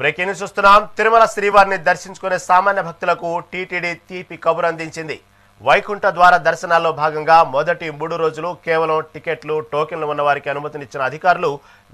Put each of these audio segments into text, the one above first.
Breaking news చూస్తున్నాం. తిరుమల శ్రీవారిని దర్శించుకునే సామాన్య భక్తులకు టీటీడీ తీపి కబురు అందించింది. వైకుంఠ ద్వార దర్శనాల్లో భాగంగా మొదటి మూడు రోజులు కేవలం టికెట్లు టోకెన్లు ఉన్న వారికి అనుమతినిచ్చిన అధికారులు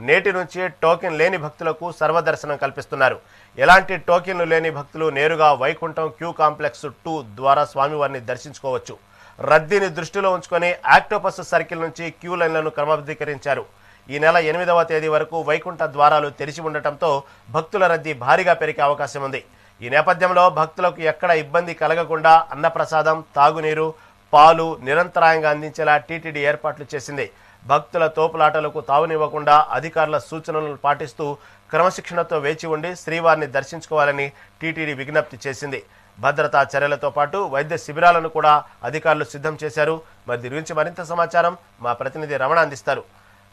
నేటి నుంచి టోకెన్ లేని భక్తులకు సర్వదర్శనం కల్పిస్తున్నారు. ఎలాంటి టోకెన్లు లేని భక్తులు నేరుగా వైకుంఠం క్యూ కాంప్లెక్స్ టూ ద్వారా స్వామివారిని దర్శించుకోవచ్చు. రద్దీని దృష్టిలో ఉంచుకొని ఆక్టోపస్ సర్కిల్ నుంచి క్యూ లైన్లను క్రమబద్ధీకరించారు. ఈ నెల ఎనిమిదవ తేదీ వరకు వైకుంఠ ద్వారాలు తెరిచి ఉండటంతో భక్తుల రద్దీ భారీగా పెరిగే అవకాశం ఉంది. ఈ నేపథ్యంలో భక్తులకు ఎక్కడ ఇబ్బంది కలగకుండా అన్నప్రసాదం తాగునీరు పాలు నిరంతరాయంగా అందించేలా టీటీడీ ఏర్పాట్లు చేసింది. భక్తుల తోపులాటలకు తావునివ్వకుండా అధికారుల సూచనలను పాటిస్తూ క్రమశిక్షణతో వేచి ఉండి శ్రీవారిని దర్శించుకోవాలని టీటీడీ విజ్ఞప్తి చేసింది. భద్రతా చర్యలతో పాటు వైద్య శిబిరాలను కూడా అధికారులు సిద్ధం చేశారు. మరి దీని గురించి మరింత సమాచారం మా ప్రతినిధి రమణ అందిస్తారు.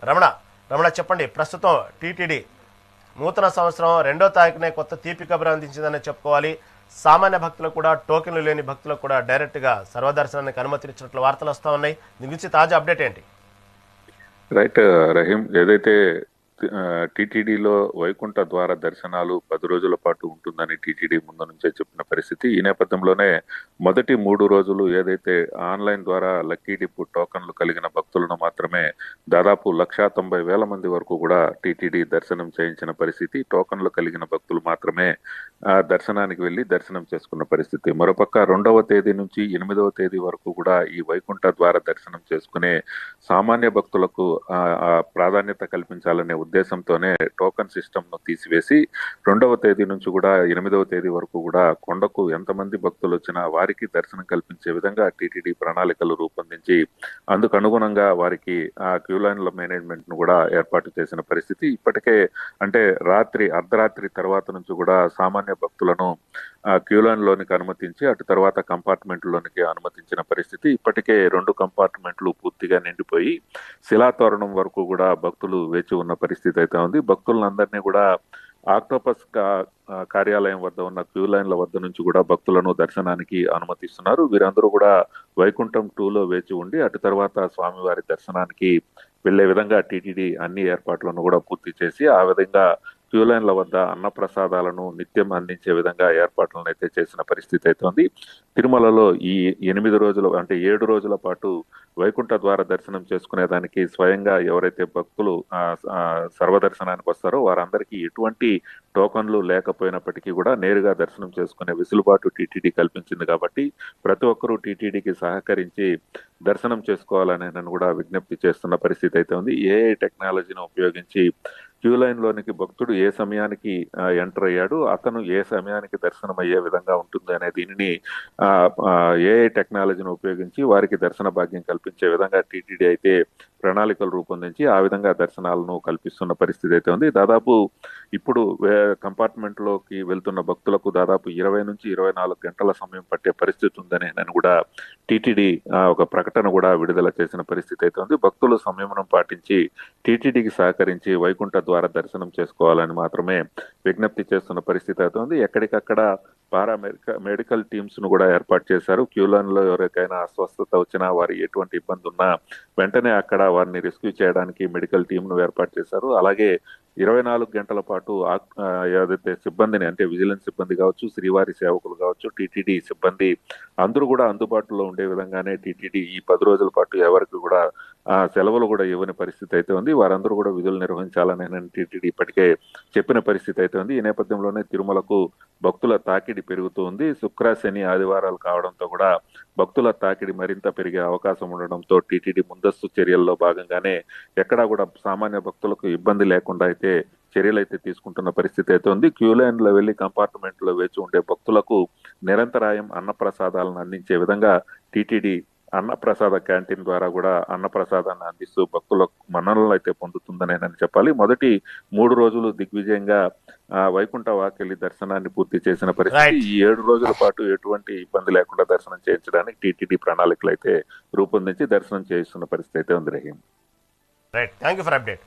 రమణ రమణ చెప్పండి ప్రస్తుతం టీటీడీ నూతన సంవత్సరం రెండో తారీఖునే కొత్త తీపి కబురు అందించిందని చెప్పుకోవాలి. సామాన్య భక్తులకు కూడా టోకెన్లు లేని భక్తులకు కూడా డైరెక్ట్గా సర్వదర్శనానికి అనుమతినిచ్చినట్లు వార్తలు వస్తూ ఉన్నాయి. దీని గురించి తాజా అప్డేట్ ఏంటి? రైట్ రహీం ఏదైతే టీటీడీలో వైకుంఠ ద్వార దర్శనాలు పది రోజుల పాటు ఉంటుందని టీటీడీ ముందు నుంచే చెప్పిన పరిస్థితి ఈ నేపథ్యంలోనే మొదటి మూడు రోజులు ఏదైతే ఆన్లైన్ ద్వారా లక్కీ డిప్పు టోకన్లు కలిగిన భక్తులను మాత్రమే దాదాపు లక్షా తొంభై వేల మంది వరకు కూడా టీటీడీ దర్శనం చేయించిన పరిస్థితి టోకన్లు కలిగిన భక్తులు మాత్రమే ఆ దర్శనానికి వెళ్ళి దర్శనం చేసుకున్న పరిస్థితి. మరోపక్క రెండవ తేదీ నుంచి ఎనిమిదవ తేదీ వరకు కూడా ఈ వైకుంఠ ద్వార దర్శనం చేసుకునే సామాన్య భక్తులకు ప్రాధాన్యత కల్పించాలనే ఉద్దేశంతోనే టోకన్ సిస్టమ్ను తీసివేసి రెండవ తేదీ నుంచి కూడా ఎనిమిదవ తేదీ వరకు కూడా కొండకు ఎంతమంది భక్తులు వచ్చినా వారికి దర్శనం కల్పించే విధంగా టీటీడీ ప్రణాళికలు రూపొందించి అందుకు అనుగుణంగా వారికి ఆ క్యూ లైన్ల మేనేజ్మెంట్ను కూడా ఏర్పాటు చేసిన పరిస్థితి. ఇప్పటికే అంటే రాత్రి అర్ధరాత్రి తర్వాత నుంచి కూడా సామాన్య భక్తులను ఆ క్యూ లైన్ లోనికి అనుమతించి అటు తర్వాత కంపార్ట్మెంట్ లోనికి అనుమతించిన పరిస్థితి ఇప్పటికే రెండు కంపార్ట్మెంట్లు పూర్తిగా నిండిపోయి శిలాతోరణం వరకు కూడా భక్తులు వేచి ఉన్న పరిస్థితి అయితే ఉంది. భక్తులందరినీ కూడా ఆక్టోపస్ కార్యాలయం వద్ద ఉన్న క్యూ లైన్ల వద్ద నుంచి కూడా భక్తులను దర్శనానికి అనుమతిస్తున్నారు. వీరందరూ కూడా వైకుంఠం టూలో వేచి ఉండి అటు తర్వాత స్వామివారి దర్శనానికి వెళ్ళే విధంగా టీటీడీ అన్ని ఏర్పాట్లను కూడా పూర్తి చేసి ఆ విధంగా క్యూలైన్ల వద్ద అన్న ప్రసాదాలను నిత్యం అందించే విధంగా ఏర్పాట్లను అయితే చేసిన పరిస్థితి అయితే ఉంది. తిరుమలలో ఈ ఎనిమిది రోజులు అంటే ఏడు రోజుల పాటు వైకుంఠ ద్వార దర్శనం చేసుకునేదానికి స్వయంగా ఎవరైతే భక్తులు సర్వదర్శనానికి వస్తారో వారందరికీ ఎటువంటి టోకన్లు లేకపోయినప్పటికీ కూడా నేరుగా దర్శనం చేసుకునే వెసులుబాటు టీటీడీ కల్పించింది కాబట్టి ప్రతి ఒక్కరూ టీటీడీకి సహకరించి దర్శనం చేసుకోవాలని నన్ను కూడా విజ్ఞప్తి చేస్తున్న పరిస్థితి అయితే ఉంది. ఏఐ టెక్నాలజీని ఉపయోగించి క్యూ లైన్ లోనికి భక్తుడు ఏ సమయానికి ఎంటర్ అయ్యాడు అతను ఏ సమయానికి దర్శనం అయ్యే విధంగా ఉంటుంది అనే దీనిని ఏఐ టెక్నాలజీని ఉపయోగించి వారికి దర్శన భాగ్యం కల్పించే విధంగా టీటీడీ అయితే ప్రణాళికలు రూపొందించి ఆ విధంగా దర్శనాలను కల్పిస్తున్న పరిస్థితి అయితే ఉంది. దాదాపు ఇప్పుడు కంపార్ట్మెంట్లోకి వెళ్తున్న భక్తులకు దాదాపు ఇరవై నుంచి ఇరవై నాలుగు గంటల సమయం పట్టే పరిస్థితి ఉందని నేను కూడా టీటీడీ ఒక ప్రకటన కూడా విడుదల చేసిన పరిస్థితి అయితే ఉంది. భక్తులు సంయమనం పాటించి టీటీడీకి సహకరించి వైకుంఠ ద్వారా దర్శనం చేసుకోవాలని మాత్రమే విజ్ఞప్తి చేస్తున్న పరిస్థితి అయితే ఉంది. ఎక్కడికక్కడ పారా మెడికల్ టీమ్స్ను కూడా ఏర్పాటు చేశారు. క్యూలైన్లో ఎవరికైనా అస్వస్థత వచ్చినా వారి ఎటువంటి ఇబ్బంది ఉన్నా వెంటనే అక్కడ వారిని రెస్క్యూ చేయడానికి మెడికల్ టీమ్ను ఏర్పాటు చేశారు. అలాగే ఇరవై నాలుగు గంటల పాటు ఏదైతే సిబ్బందిని అంటే విజిలెన్స్ సిబ్బంది కావచ్చు శ్రీవారి సేవకులు కావచ్చు టీటీడీ సిబ్బంది అందరూ కూడా అందుబాటులో ఉండే విధంగానే టీటీడీ ఈ పది రోజుల పాటు ఎవరికి కూడా సెలవులు కూడా ఇవ్వని పరిస్థితి అయితే ఉంది. వారందరూ కూడా విధులు నిర్వహించాలని టీటీడీ ఇప్పటికే చెప్పిన పరిస్థితి అయితే ఉంది. ఈ నేపథ్యంలోనే తిరుమలకు భక్తుల తాకిడి పెరుగుతూ ఉంది. శుక్ర శని ఆదివారాలు కావడంతో కూడా భక్తుల తాకిడి మరింత పెరిగే అవకాశం ఉండడంతో టీటీడీ ముందస్తు చర్యల్లో భాగంగానే ఎక్కడా కూడా సామాన్య భక్తులకు ఇబ్బంది లేకుండా అయితే చర్యలు అయితే తీసుకుంటున్న పరిస్థితి అయితే ఉంది. క్యూ లైన్లో వెళ్ళి వెళ్ళి వేచి ఉండే భక్తులకు నిరంతరాయం అన్నప్రసాదాలను అందించే విధంగా టీటీడీ అన్నప్రసాద క్యాంటీన్ ద్వారా కూడా అన్నప్రసాదాన్ని అందిస్తూ భక్తులకు మన్ననలు అయితే పొందుతుందని చెప్పాలి. మొదటి మూడు రోజులు దిగ్విజయంగా వైకుంఠ వాకెళ్ళి దర్శనాన్ని పూర్తి చేసిన పరిస్థితి. ఈ ఏడు రోజుల పాటు ఎటువంటి ఇబ్బంది లేకుండా దర్శనం చేయించడానికి టీటీడీ ప్రణాళికలు అయితే రూపొందించి దర్శనం చేయిస్తున్న పరిస్థితి అయితే ఉంది Rahim. Right thank you for update